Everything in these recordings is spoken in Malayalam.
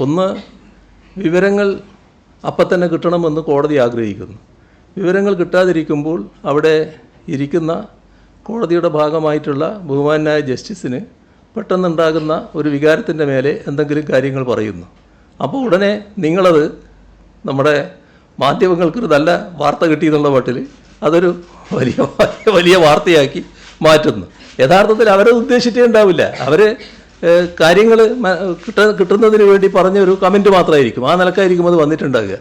ഒന്ന് വിവരങ്ങൾ അപ്പം തന്നെ കിട്ടണമെന്ന് കോടതി ആഗ്രഹിക്കുന്നു. വിവരങ്ങൾ കിട്ടാതിരിക്കുമ്പോൾ അവിടെ ഇരിക്കുന്ന കോടതിയുടെ ഭാഗമായിട്ടുള്ള ബഹുമാനായ ജസ്റ്റിസിന് പെട്ടെന്നുണ്ടാകുന്ന ഒരു വികാരത്തിന്റെ മേലെ എന്തെങ്കിലും കാര്യങ്ങൾ പറയുന്നു. അപ്പോൾ ഉടനെ നിങ്ങളത് നമ്മുടെ മാധ്യമങ്ങൾക്കൊരു നല്ല വാർത്ത കിട്ടി എന്നുള്ള പാട്ടിൽ അതൊരു വലിയ വലിയ വാർത്തയാക്കി മാറ്റുന്നു. യഥാർത്ഥത്തിൽ അവരെ ഉദ്ദേശിച്ചേ ഉണ്ടാവില്ല. അവർ കാര്യങ്ങൾ കിട്ട കിട്ടുന്നതിന് വേണ്ടി പറഞ്ഞ ഒരു കമന്റ് മാത്രമായിരിക്കും ആ നിലക്കായിരിക്കും അത് വന്നിട്ടുണ്ടാകുക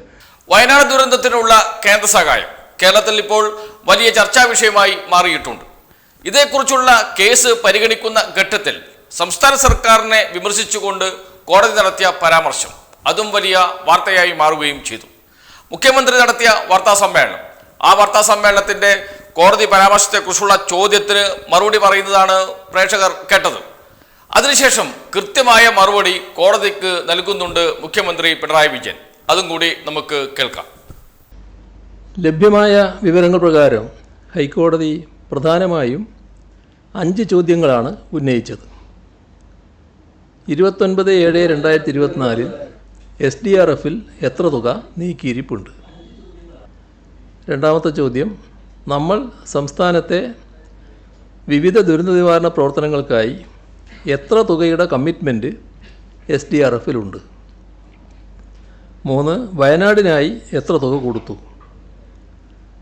വയനാട് ദുരന്തത്തിനുള്ള കേന്ദ്ര സഹായം. കേരളത്തിൽ ഇപ്പോൾ വലിയ ചർച്ചാ വിഷയമായി മാറിയിട്ടുണ്ട്. ഇതേക്കുറിച്ചുള്ള കേസ് പരിഗണിക്കുന്ന ഘട്ടത്തിൽ സംസ്ഥാന സർക്കാരിനെ വിമർശിച്ചുകൊണ്ട് കോടതി നടത്തിയ പരാമർശം അതും വലിയ വാർത്തയായി മാറുകയും ചെയ്തു. മുഖ്യമന്ത്രി നടത്തിയ വാർത്താ സമ്മേളനം. ആ വാർത്താ സമ്മേളനത്തിന്റെ കോടതി പരാമർശത്തെക്കുറിച്ചുള്ള ചോദ്യത്തിന് മറുപടി പറയുന്നതാണ് പ്രേക്ഷകർ കേട്ടത്. അതിനുശേഷം കൃത്യമായ മറുപടി കോടതിക്ക് നൽകുന്നുണ്ട് മുഖ്യമന്ത്രി പിണറായി വിജയൻ. അതും കൂടി നമുക്ക് കേൾക്കാം. ലഭ്യമായ വിവരങ്ങൾ പ്രകാരം ഹൈക്കോടതി പ്രധാനമായും അഞ്ച് ചോദ്യങ്ങളാണ് ഉന്നയിച്ചത്. ഇരുപത്തൊൻപത് ഏഴ് രണ്ടായിരത്തി ഇരുപത്തിനാലിൽ എസ് ഡി ആർ എഫിൽ എത്ര തുക നീക്കിയിരിപ്പുണ്ട്? രണ്ടാമത്തെ ചോദ്യം നമ്മൾ സംസ്ഥാനത്തെ വിവിധ ദുരന്ത നിവാരണ പ്രവർത്തനങ്ങൾക്കായി എത്ര തുകയുടെ കമ്മിറ്റ്മെന്റ് എസ് ഡി ആർ എഫിലുണ്ട് മൂന്ന് വയനാടിനായി എത്ര തുക കൊടുത്തു?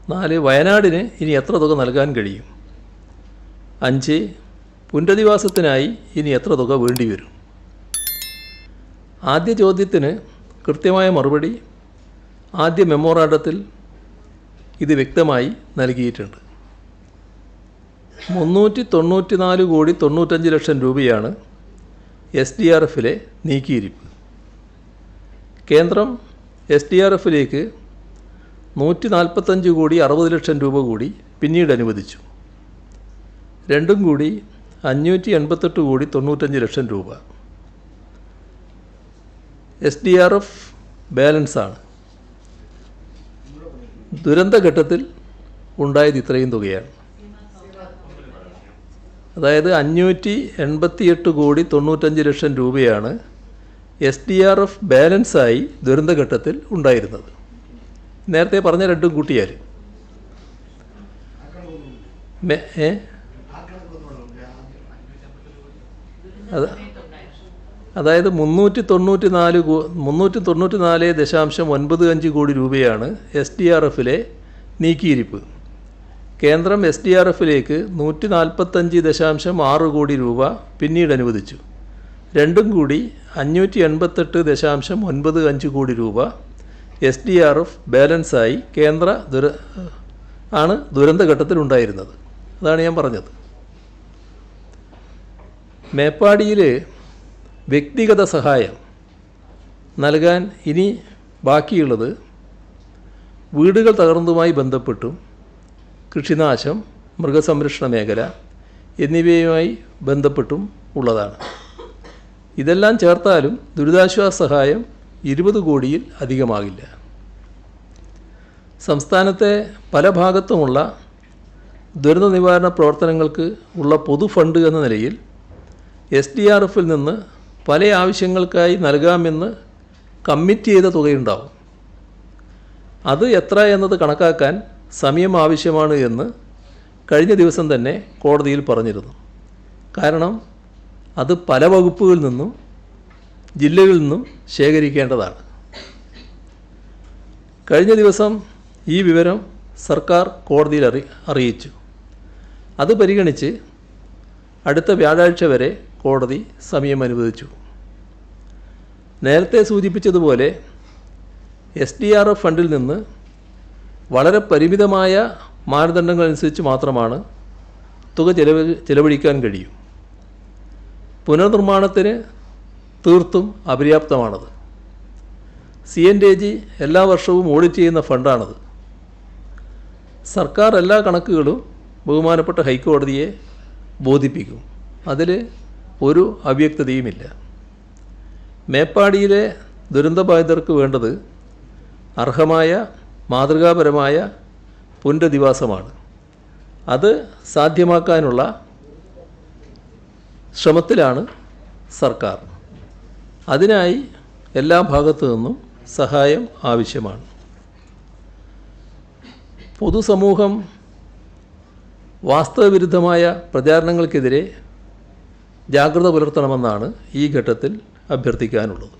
നാല് വയനാടിന് ഇനി എത്ര തുക നൽകാൻ കഴിയും? അഞ്ച് പുനരധിവാസത്തിനായി ഇനി എത്ര തുക വേണ്ടിവരും ആദ്യ ചോദ്യത്തിന് കൃത്യമായ മറുപടി ആദ്യ മെമ്മോറാണ്ടത്തിൽ ഇത് വ്യക്തമായി നൽകിയിട്ടുണ്ട്. മുന്നൂറ്റി തൊണ്ണൂറ്റി നാല് കോടി തൊണ്ണൂറ്റഞ്ച് ലക്ഷം രൂപയാണ് എസ് ഡി ആർ എഫിലെ നീക്കിയിരിപ്പ്. കേന്ദ്രം എസ് ഡി ആർ എഫിലേക്ക് നൂറ്റി നാൽപ്പത്തഞ്ച് കോടി അറുപത് ലക്ഷം രൂപ കൂടി പിന്നീട് അനുവദിച്ചു. രണ്ടും കൂടി അഞ്ഞൂറ്റി എൺപത്തെട്ട് കോടി തൊണ്ണൂറ്റഞ്ച് ലക്ഷം രൂപ. എസ് ഡി ആർ എഫ് ബാലൻസാണ്. ദുരന്തഘട്ടത്തിൽ ഉണ്ടായത് ഇത്രയും തുകയാണ്. അതായത് അഞ്ഞൂറ്റി എൺപത്തിയെട്ട് കോടി തൊണ്ണൂറ്റഞ്ച് ലക്ഷം രൂപയാണ് എസ് ഡി ആർ എഫ് ബാലൻസായി ദുരന്തഘട്ടത്തിൽ ഉണ്ടായിരുന്നത്. നേരത്തെ പറഞ്ഞ രണ്ടും കൂട്ടിയാൽ ഏ? അത് അതായത് മുന്നൂറ്റി തൊണ്ണൂറ്റി നാല് മുന്നൂറ്റി തൊണ്ണൂറ്റി നാല് ദശാംശം ഒൻപത് അഞ്ച് കോടി രൂപയാണ് എസ് ഡി ആർ എഫിലെ നീക്കിയിരിപ്പ്. കേന്ദ്രം എസ് ഡി ആർ എഫിലേക്ക് നൂറ്റി നാൽപ്പത്തഞ്ച് ദശാംശം ആറ് കോടി രൂപ പിന്നീട് അനുവദിച്ചു. രണ്ടും കൂടി അഞ്ഞൂറ്റി എൺപത്തെട്ട് ദശാംശം ഒൻപത് അഞ്ച് കോടി രൂപ എസ് ഡി ആർ എഫ് ബാലൻസായി കേന്ദ്ര ദുര ആണ് ദുരന്തഘട്ടത്തിൽ ഉണ്ടായിരുന്നത്. അതാണ് ഞാൻ പറഞ്ഞത്. മേപ്പാടിയിൽ വ്യക്തിഗത സഹായം നൽകാൻ ഇനി ബാക്കിയുള്ളത് വീടുകൾ തകർന്നതുമായി ബന്ധപ്പെട്ടും കൃഷിനാശം മൃഗസംരക്ഷണ മേഖല എന്നിവയുമായി ബന്ധപ്പെട്ടും ഉള്ളതാണ്. ഇതെല്ലാം ചേർത്താലും ദുരിതാശ്വാസ സഹായം ഇരുപത് കോടിയിൽ അധികമാകില്ല. സംസ്ഥാനത്തെ പല ഭാഗത്തുമുള്ള ദുരന്ത നിവാരണ പ്രവർത്തനങ്ങൾക്ക് ഉള്ള പൊതു ഫണ്ട് എന്ന നിലയിൽ എസ് ഡി ആർ എഫിൽ നിന്ന് പല ആവശ്യങ്ങൾക്കായി നൽകാമെന്ന് കമ്മിറ്റ് ചെയ്ത തുകയുണ്ടാവും. അത് എത്ര എന്നത് കണക്കാക്കാൻ സമയം ആവശ്യമാണ് എന്ന് കഴിഞ്ഞ ദിവസം തന്നെ കോടതിയിൽ പറഞ്ഞിരുന്നു. കാരണം അത് പല വകുപ്പുകളിൽ നിന്നും ജില്ലകളിൽ നിന്നും ശേഖരിക്കേണ്ടതാണ്. കഴിഞ്ഞ ദിവസം ഈ വിവരം സർക്കാർ കോടതിയിൽ അറി അറിയിച്ചു. അത് പരിഗണിച്ച് അടുത്ത വ്യാഴാഴ്ച വരെ കോടതി സമയം അനുവദിച്ചു നേരത്തെ സൂചിപ്പിച്ചതുപോലെ എസ് ഡി ആർ എഫ് ഫണ്ടിൽ നിന്ന് വളരെ പരിമിതമായ മാനദണ്ഡങ്ങൾ അനുസരിച്ച് മാത്രമാണ് തുക ചെലവ് ചെലവഴിക്കാൻ കഴിയും. പുനർനിർമ്മാണത്തിന് തീർത്തും അപര്യാപ്തമാണത്. സി എൻ ഡി ജി എല്ലാ വർഷവും ഓഡിറ്റ് ചെയ്യുന്ന ഫണ്ടാണത്. സർക്കാർ എല്ലാ കണക്കുകളും ബഹുമാനപ്പെട്ട ഹൈക്കോടതിയെ ബോധിപ്പിക്കും. അതിൽ ഒരു അവ്യക്തതയുമില്ല. മേപ്പാടിയിലെ ദുരന്തബാധിതർക്ക് വേണ്ടത് അർഹമായ മാതൃകാപരമായ പുനരധിവാസമാണ് അത് സാധ്യമാക്കാനുള്ള ശ്രമത്തിലാണ് സർക്കാർ. അതിനായി എല്ലാ ഭാഗത്തു നിന്നും സഹായം ആവശ്യമാണ്. പൊതുസമൂഹം വാസ്തവവിരുദ്ധമായ പ്രചാരണങ്ങൾക്കെതിരെ ജാഗ്രത പുലർത്തണമെന്നാണ് ഈ ഘട്ടത്തിൽ അഭ്യർത്ഥിക്കാനുള്ളത്.